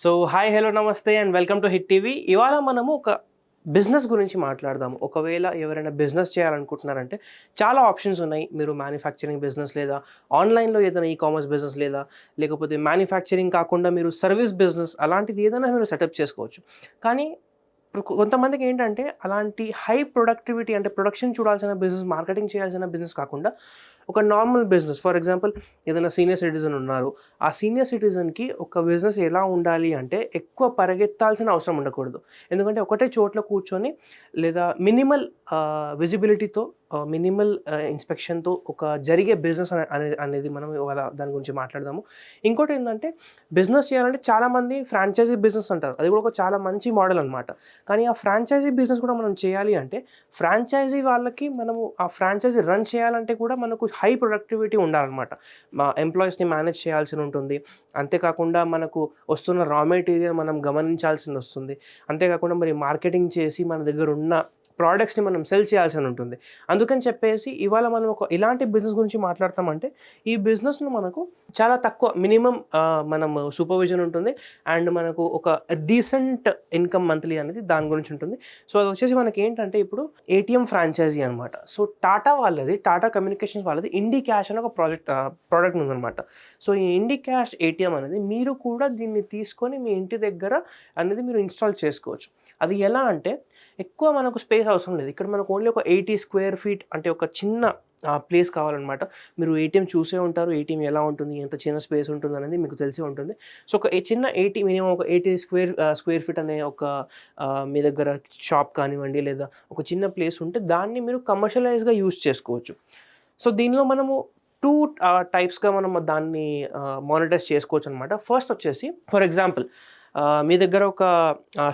So hi hello నమస్తే and welcome to hit TV. ఇవాళ మనము ఒక బిజినెస్ గురించి మాట్లాడదాము. ఒకవేళ ఎవరైనా బిజినెస్ చేయాలనుకుంటున్నారంటే చాలా ఆప్షన్స్ ఉన్నాయి. మీరు మ్యానుఫ్యాక్చరింగ్ బిజినెస్ లేదా ఆన్లైన్లో ఏదైనా ఈ కామర్స్ బిజినెస్ లేదా లేకపోతే మ్యానుఫ్యాక్చరింగ్ కాకుండా మీరు సర్వీస్ బిజినెస్ అలాంటిది ఏదైనా మీరు సెటప్ చేసుకోవచ్చు. కానీ కొంతమందికి ఏంటంటే అలాంటి హై ప్రొడక్టివిటీ అంటే ప్రొడక్షన్ చూడాల్సిన బిజినెస్ మార్కెటింగ్ చేయాల్సిన బిజినెస్ కాకుండా ఒక నార్మల్ బిజినెస్ ఫర్ ఎగ్జాంపుల్ ఏదైనా సీనియర్ సిటిజన్ ఉన్నారు. ఆ సీనియర్ సిటిజన్కి ఒక బిజినెస్ ఎలా ఉండాలి అంటే ఎక్కువ పరిగెత్తాల్సిన అవసరం ఉండకూడదు. ఎందుకంటే ఒకటే చోట్ల కూర్చొని లేదా మినిమల్ విజిబిలిటీతో మినిమల్ ఇన్స్పెక్షన్తో ఒక జరిగే బిజినెస్ అనేది అనేది మనం ఇవాళ దాని గురించి మాట్లాడదాము. ఇంకోటి ఏంటంటే బిజినెస్ చేయాలంటే చాలామంది ఫ్రాంచైజీ బిజినెస్ అంటారు. అది కూడా ఒక చాలా మంచి మోడల్ అనమాట కానీ ఆ ఫ్రాంచైజీ బిజినెస్ కూడా మనం చేయాలి అంటే ఫ్రాంచైజీ వాళ్ళకి మనము ఆ ఫ్రాంచైజీ రన్ చేయాలంటే కూడా మనకు హై ప్రొడక్టివిటీ ఉండాలన్నమాట. మా ఎంప్లాయీస్ని మేనేజ్ చేయాల్సి ఉంటుంది. అంతేకాకుండా మనకు వస్తున్న రా మెటీరియల్ మనం గమనించాల్సి వస్తుంది అంతేకాకుండా మరి మార్కెటింగ్ చేసి మన దగ్గర ఉన్న ప్రోడక్ట్స్ని మనం సెల్ చేయాల్సి ఉంటుంది. అందుకని చెప్పేసి ఇవాళ మనం ఒక ఇలాంటి బిజినెస్ గురించి మాట్లాడతామంటే ఈ బిజినెస్ను మనకు చాలా తక్కువ మినిమం మనం సూపర్విజన్ ఉంటుంది. అండ్ మనకు ఒక డీసెంట్ ఇన్కమ్ మంత్లీ అనేది దాని గురించి ఉంటుంది. సో అది వచ్చేసి మనకి ఏంటంటే ఇప్పుడు ఏటీఎం ఫ్రాంచైజీ అనమాట సో టాటా వాళ్ళది టాటా కమ్యూనికేషన్స్ వాళ్ళది ఇండి క్యాష్ అని ఒక ప్రాజెక్ట్ ప్రోడక్ట్ ఉందన్నమాట. సో ఈ ఇండి క్యాష్ ఏటీఎం అనేది మీరు కూడా దీన్ని తీసుకొని మీ ఇంటి దగ్గర అనేది మీరు ఇన్స్టాల్ చేసుకోవచ్చు. అది ఎలా అంటే ఎక్కువ మనకు స్పేస్ అవసరం లేదు. ఇక్కడ మనకు ఓన్లీ ఒక ఎయిటీ స్క్వేర్ ఫీట్ అంటే ఒక చిన్న ప్లేస్ కావాలన్నమాట. మీరు ఏటీఎం చూసే ఉంటారు ఏటీఎం ఎలా ఉంటుంది ఎంత చిన్న స్పేస్ ఉంటుంది అనేది మీకు తెలిసి ఉంటుంది. సో ఒక చిన్న ఎయిటీ మినిమం ఒక ఎయిటీ స్క్వేర్ స్క్వేర్ ఫీట్ అనే ఒక మీ దగ్గర షాప్ కానివ్వండి లేదా ఒక చిన్న ప్లేస్ ఉంటే దాన్ని మీరు కమర్షియలైజ్గా యూస్ చేసుకోవచ్చు. సో దీనిలో మనము టూ టైప్స్గా మనం దాన్ని మానిటైజ్ చేసుకోవచ్చు అనమాట ఫస్ట్ వచ్చేసి ఫర్ ఎగ్జాంపుల్ మీ దగ్గర ఒక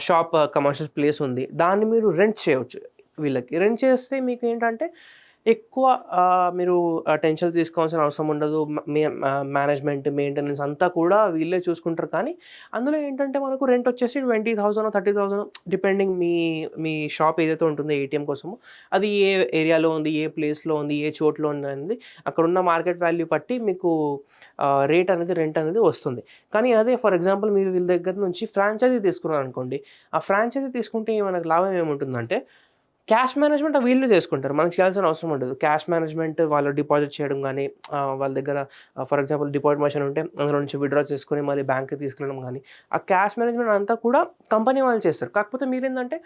షాప్ కమర్షియల్ ప్లేస్ ఉంది. దాన్ని మీరు రెంట్ చేయవచ్చు వీళ్ళకి. రెంట్ చేస్తే మీకు ఏంటంటే ఎక్కువ ఆ, మీరు టెన్షన్ తీసుకోవాల్సిన అవసరం ఉండదు. మేనేజ్మెంట్ మెయింటెనెన్స్ అంతా కూడా వీళ్ళే చూసుకుంటారు. కానీ అందులో ఏంటంటే మనకు రెంట్ వచ్చేసి twenty thousand thirty thousand depending మీ మీ షాప్ ఏదైతే ఉంటుందో ఏటీఎం కోసము. అది ఏ ఏరియాలో ఉంది ఏ ప్లేస్లో ఉంది ఏ చోట్లో ఉంది అనేది అక్కడ ఉన్న మార్కెట్ వాల్యూ బట్టి మీకు రేట్ అనేది రెంట్ అనేది వస్తుంది. కానీ అదే ఫర్ ఎగ్జాంపుల్ మీరు వీళ్ళ దగ్గర నుంచి ఫ్రాంచైజీ తీసుకున్నారు అనుకోండి ఆ ఫ్రాంచైజీ తీసుకుంటే మనకు లాభం ఏముంటుందంటే క్యాష్ మేనేజ్మెంట్ వీళ్ళు చేసుకుంటారు. మనకి చేయాల్సిన అవసరం ఉండదు. క్యాష్ మేనేజ్మెంట్ వాళ్ళు డిపాజిట్ చేయడం కానీ వాళ్ళ దగ్గర ఫర్ ఎగ్జాంపుల్ డిపాజిట్ మెషిన్ ఉంటే అందులో నుంచి విడ్రా చేసుకొని మళ్ళీ బ్యాంక్కి తీసుకెళ్ళడం కానీ ఆ క్యాష్ మేనేజ్మెంట్ అంతా కూడా కంపెనీ వాళ్ళు చేస్తారు. కాకపోతే మీరేంటంటే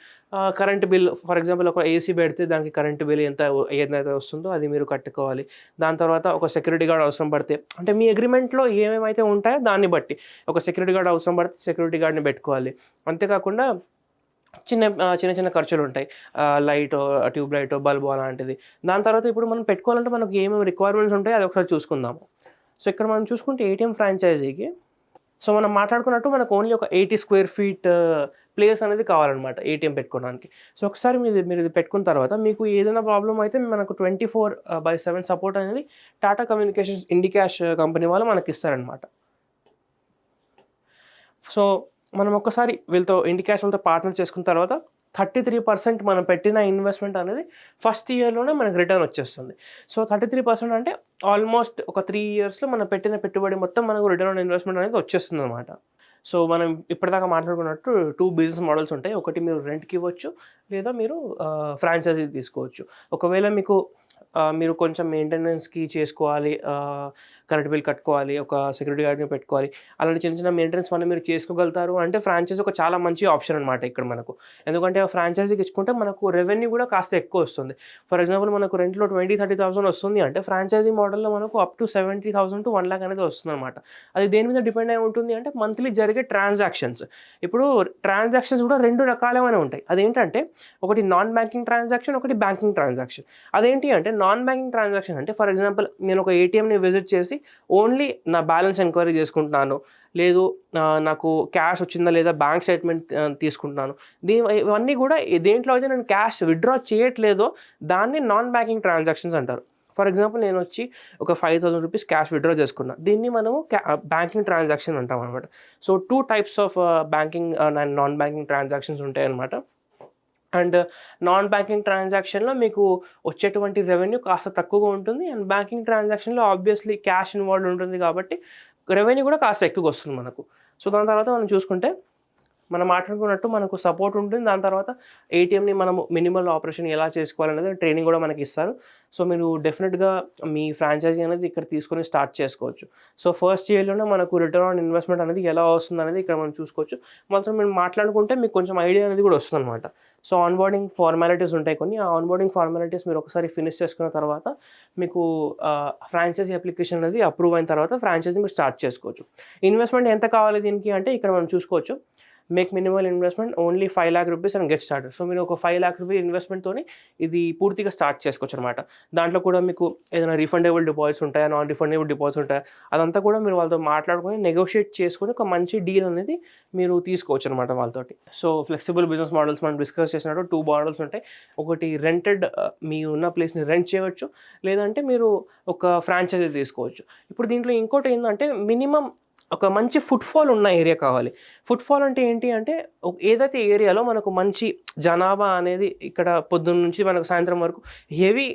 కరెంట్ బిల్ ఫర్ ఎగ్జాంపుల్ ఒక ఏసీ పెడితే దానికి కరెంట్ బిల్ ఎంత ఏదైతే వస్తుందో అది మీరు కట్టుకోవాలి. దాని తర్వాత ఒక సెక్యూరిటీ గార్డ్ అవసరం పడితే అంటే మీ అగ్రిమెంట్లో ఏమేమైతే ఉంటాయో దాన్ని బట్టి ఒక సెక్యూరిటీ గార్డ్ అవసరం పడితే సెక్యూరిటీ గార్డ్ని పెట్టుకోవాలి. అంతేకాకుండా చిన్న చిన్న చిన్న ఖర్చులు ఉంటాయి లైట్ ట్యూబ్ లైట్ బల్బు అలాంటిది. దాని తర్వాత ఇప్పుడు మనం పెట్టుకోవాలంటే మనకు ఏమేమి రిక్వైర్మెంట్స్ ఉంటాయో అది ఒకసారి చూసుకుందాము. సో ఇక్కడ మనం చూసుకుంటే ఏటీఎం ఫ్రాంచైజీకి సో మనం మాట్లాడుకున్నట్టు మనకు ఓన్లీ ఒక ఎయిటీ స్క్వేర్ ఫీట్ ప్లేస్ అనేది కావాలన్నమాట ఏటీఎం పెట్టుకోవడానికి. సో ఒకసారి మీరు మీరు ఇది పెట్టుకున్న తర్వాత మీకు ఏదైనా ప్రాబ్లం అయితే మనకు twenty four by seven support అనేది టాటా కమ్యూనికేషన్స్ ఇండికాష్ కంపెనీ వాళ్ళు మనకి ఇస్తారనమాట సో మనం ఒక్కసారి వీళ్ళతో ఇండికేషన్తో వాళ్ళతో పార్ట్నర్ చేసుకున్న తర్వాత థర్టీ త్రీ పర్సెంట్ మనం పెట్టిన ఇన్వెస్ట్మెంట్ అనేది ఫస్ట్ ఇయర్లోనే మనకు రిటర్న్ వచ్చేస్తుంది. సో థర్టీ త్రీ పర్సెంట్ అంటే ఆల్మోస్ట్ ఒక త్రీ ఇయర్స్లో మనం పెట్టిన పెట్టుబడి మొత్తం మనకు రిటర్న్ ఆన్ ఇన్వెస్ట్మెంట్ అనేది వచ్చేస్తుంది అనమాట సో మనం ఇప్పటిదాకా మాట్లాడుకున్నట్టు టూ బిజినెస్ మోడల్స్ ఉంటాయి. ఒకటి మీరు రెంట్కి ఇవ్వచ్చు లేదా మీరు ఫ్రాంచైజీ తీసుకోవచ్చు. ఒకవేళ మీకు మీరు కొంచెం మెయింటెనెన్స్కి చేసుకోవాలి. కరెంట్ బిల్ కట్టుకోవాలి ఒక సెక్యూరిటీ గార్డ్ని పెట్టుకోవాలి. అలాంటి చిన్న చిన్న మెయింటెనెన్స్ పని మీరు చేసుకోగలుగుతారు. అంటే ఫ్రాంచైజ్ ఒక చాలా మంచి ఆప్షన్ అనమాట ఇక్కడ మనకు. ఎందుకంటే ఆ ఫ్రాంచైజీకి ఇచ్చుకుంటే మనకు రెవెన్యూ కూడా కాస్త ఎక్కువ వస్తుంది. ఫర్ ఎగ్జాంపుల్ మనకు రెంట్లో ట్వంటీ థర్టీ థౌసండ్ వస్తుంది అంటే ఫ్రాంచైజీ మోడల్లో మనకు up to seventy thousand to one lakh అనేది వస్తుంది అనమాట అది దేని మీద డిపెండ్ అయి ఉంటుంది అంటే మంత్లీ జరిగే ట్రాన్సాక్షన్స్ ఇప్పుడు ట్రాన్సాక్షన్స్ కూడా రెండు రకాలమైన ఉంటాయి. అదేంటంటే ఒకటి నాన్ బ్యాంకింగ్ ట్రాన్సాక్షన్ ఒకటి బ్యాంకింగ్ ట్రాన్సాక్షన్ అదేంటి అంటే నాన్ బ్యాంకింగ్ ట్రాన్సాక్షన్ అంటే ఫర్ ఎగ్జాంపుల్ నేను ఒక ఏటీఎంని విజిట్ చేసి ఓన్లీ నా బ్యాలెన్స్ ఎంక్వైరీ చేసుకుంటున్నాను. లేదు నాకు క్యాష్ వచ్చిందా లేదా బ్యాంక్ స్టేట్మెంట్ తీసుకుంటున్నాను. దీని ఇవన్నీ కూడా దేంట్లో అయితే నేను క్యాష్ విత్డ్రా చేయట్లేదో దాన్ని నాన్ బ్యాంకింగ్ ట్రాన్సాక్షన్స్ అంటారు. ఫర్ ఎగ్జాంపుల్ నేను వచ్చి ఒక five thousand rupees cash withdraw చేసుకున్నా. దీన్ని మనము బ్యాంకింగ్ ట్రాన్సాక్షన్ అంటాం అనమాట so two types of banking and non banking transactions ఉంటాయి అనమాట అండ్ నాన్ బ్యాంకింగ్ ట్రాన్సాక్షన్లో మీకు వచ్చేటువంటి రెవెన్యూ కాస్త తక్కువగా ఉంటుంది. అండ్ బ్యాంకింగ్ ట్రాన్సాక్షన్లో ఆబ్వియస్లీ క్యాష్ ఇన్వాల్వ్ ఉంటుంది కాబట్టి రెవెన్యూ కూడా కాస్త ఎక్కువగా వస్తుంది మనకు. సో దాని తర్వాత మనం చూసుకుంటే మనం మాట్లాడుకున్నట్టు మనకు సపోర్ట్ ఉంటుంది. దాని తర్వాత ఏటీఎంని మనం మినిమల్ ఆపరేషన్ ఎలా చేసుకోవాలనేది ట్రైనింగ్ కూడా మనకి ఇస్తారు. సో మీరు డెఫినెట్గా మీ ఫ్రాంచైజీ అనేది ఇక్కడ తీసుకొని స్టార్ట్ చేసుకోవచ్చు. సో ఫస్ట్ ఇయర్లోనే మనకు రిటర్న్ ఆన్ ఇన్వెస్ట్మెంట్ అనేది ఎలా వస్తుంది అనేది ఇక్కడ మనం చూసుకోవచ్చు. మాత్రం మేము మాట్లాడుకుంటే మీకు కొంచెం ఐడియా అనేది కూడా వస్తుంది అనమాట సో ఆన్బోర్డింగ్ ఫార్మాలిటీస్ ఉంటాయి కొన్ని. ఆ ఆన్బోర్డింగ్ ఫార్మాలిటీస్ మీరు ఒకసారి ఫినిష్ చేసుకున్న తర్వాత మీకు ఫ్రాంచైజీ అప్లికేషన్ అనేది అప్రూవ్ అయిన తర్వాత ఫ్రాంచైజీ మీరు స్టార్ట్ చేసుకోవచ్చు. ఇన్వెస్ట్మెంట్ ఎంత కావాలి దీనికి అంటే ఇక్కడ మనం చూసుకోవచ్చు. Make minimal investment only five lakh rupees and get start so మీరు ఒక ఫైవ్ ల్యాక్ రూపీస్ ఇన్వెస్ట్మెంట్తో ఇది పూర్తిగా స్టార్ట్ చేసుకోవచ్చు అనమాట దాంట్లో కూడా మీకు ఏదైనా రిఫండబుల్ డిపాజిట్స్ ఉంటాయా నాన్ రిఫండబుల్ డిపాజిట్స్ ఉంటాయా అదంతా కూడా మీరు వాళ్ళతో మాట్లాడుకొని నెగోషియేట్ చేసుకొని ఒక మంచి డీల్ అనేది మీరు తీసుకోవచ్చు అనమాట వాళ్ళతోటి. సో ఫ్లెక్సిబుల్ బిజినెస్ మోడల్స్ మనం డిస్కస్ చేసినట్టు టూ మోడల్స్ ఉంటాయి. ఒకటి రెంటెడ్ uh, మీ ఉన్న ప్లేస్ని రెంట్ చేయవచ్చు లేదంటే మీరు ఒక ఫ్రాంచైజీ తీసుకోవచ్చు. ఇప్పుడు దీంట్లో ఇంకోటి ఏంటంటే మినిమం ఒక మంచి ఫుట్ఫాల్ ఉన్న ఏరియా కావాలి. ఫుట్ఫాల్ అంటే ఏంటి అంటే ఏదైతే ఏరియాలో మనకు మంచి జనాభా అనేది ఇక్కడ పొద్దున్న నుంచి మనకు సాయంత్రం వరకు హెవీ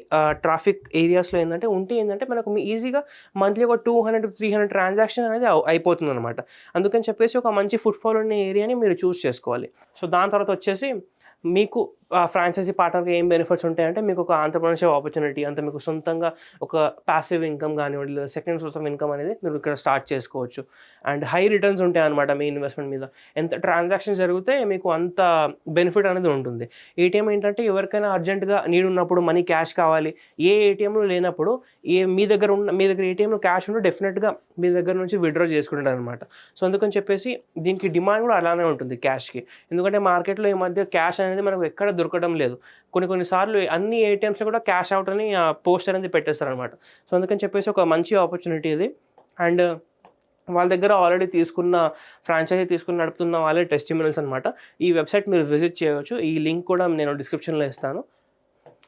ట్రాఫిక్ ఏరియాస్లో ఏంటంటే ఉంటే ఏంటంటే మనకు ఈజీగా మంత్లీ ఒక two hundred three hundred transaction అనేది అయిపోతుంది అనమాట అందుకని చెప్పేసి ఒక మంచి ఫుట్ఫాల్ ఉన్న ఏరియాని మీరు చూస్ చేసుకోవాలి. సో దాని తర్వాత వచ్చేసి మీకు ఫ్రాంచైజీ పార్ట్నర్కి ఏం బెనిఫిట్స్ ఉంటాయంటే మీకు ఒక ఆంటర్ప్రినర్షిప్ ఆపర్చునిటీ అంత మీకు సొంతంగా ఒక ప్యాసివ్ ఇన్కమ్ కానివ్వండి లేదా సెకండ్ సోర్స్ ఆఫ్ ఇన్కమ్ అనేది మీరు ఇక్కడ స్టార్ట్ చేసుకోవచ్చు. అండ్ హై రిటర్న్స్ ఉంటాయి అనమాట మీ ఇన్వెస్ట్మెంట్ మీద. ఎంత ట్రాన్సాక్షన్ జరిగితే మీకు అంత బెనిఫిట్ అనేది ఉంటుంది. ఏటీఎం ఏంటంటే ఎవరికైనా అర్జెంటుగా నీడ్ ఉన్నప్పుడు మనీ క్యాష్ కావాలి. ఏ ఏటీఎంలో లేనప్పుడు ఏ మీ దగ్గర ఉన్న మీ దగ్గర ఏటీఎంలో క్యాష్ ఉంటే డెఫినెట్గా మీ దగ్గర నుంచి విత్డ్రా చేసుకుంటారు అనమాట సో అందుకని చెప్పేసి దీనికి డిమాండ్ కూడా అలానే ఉంటుంది క్యాష్కి ఎందుకంటే మార్కెట్లో ఈ మధ్య క్యాష్ అనేది అనేది మనకు ఎక్కడ దొరకడం లేదు. కొన్ని కొన్నిసార్లు అన్ని ఏటీఎంస్లో కూడా క్యాష్ అవుట్ అని పోస్టర్ అనేది పెట్టేస్తారు అనమాట సో అందుకని చెప్పేసి ఒక మంచి ఆపర్చునిటీ ఇది. అండ్ వాళ్ళ దగ్గర ఆల్రెడీ తీసుకున్న ఫ్రాంచైజీ తీసుకుని నడుపుతున్న వాళ్ళే టెస్టిమినల్స్ అనమాట ఈ వెబ్సైట్ మీరు విజిట్ చేయవచ్చు. ఈ లింక్ కూడా నేను డిస్క్రిప్షన్లో ఇస్తాను.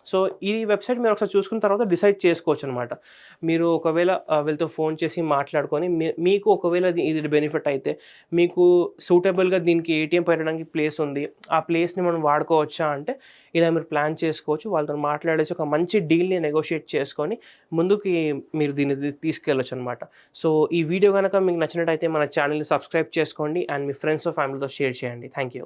సో ఈ వెబ్సైట్ మీరు ఒకసారి చూసుకున్న తర్వాత డిసైడ్ చేసుకోవచ్చు అనమాట మీరు ఒకవేళ వీళ్ళతో ఫోన్ చేసి మాట్లాడుకొని మీ- మీకు ఒకవేళ ఇది- ఇది బెనిఫిట్ అయితే మీకు సూటబుల్గా దీనికి ఏటీఎం పెట్టడానికి ప్లేస్ ఉంది ఆ ప్లేస్ని మనం వాడుకోవచ్చా అంటే ఇలా మీరు ప్లాన్ చేసుకోవచ్చు. వాళ్ళతో మాట్లాడేసి ఒక మంచి డీల్ని నెగోషియేట్ చేసుకొని ముందుకి మీరు దీన్ని తీసుకెళ్ళొచ్చు అనమాట సో ఈ వీడియో కనుక మీకు నచ్చినట్టయితే మన ఛానల్ని సబ్స్క్రైబ్ చేసుకోండి. అండ్ మీ ఫ్రెండ్స్ ఫ్యామిలీతో షేర్ చేయండి. Thank you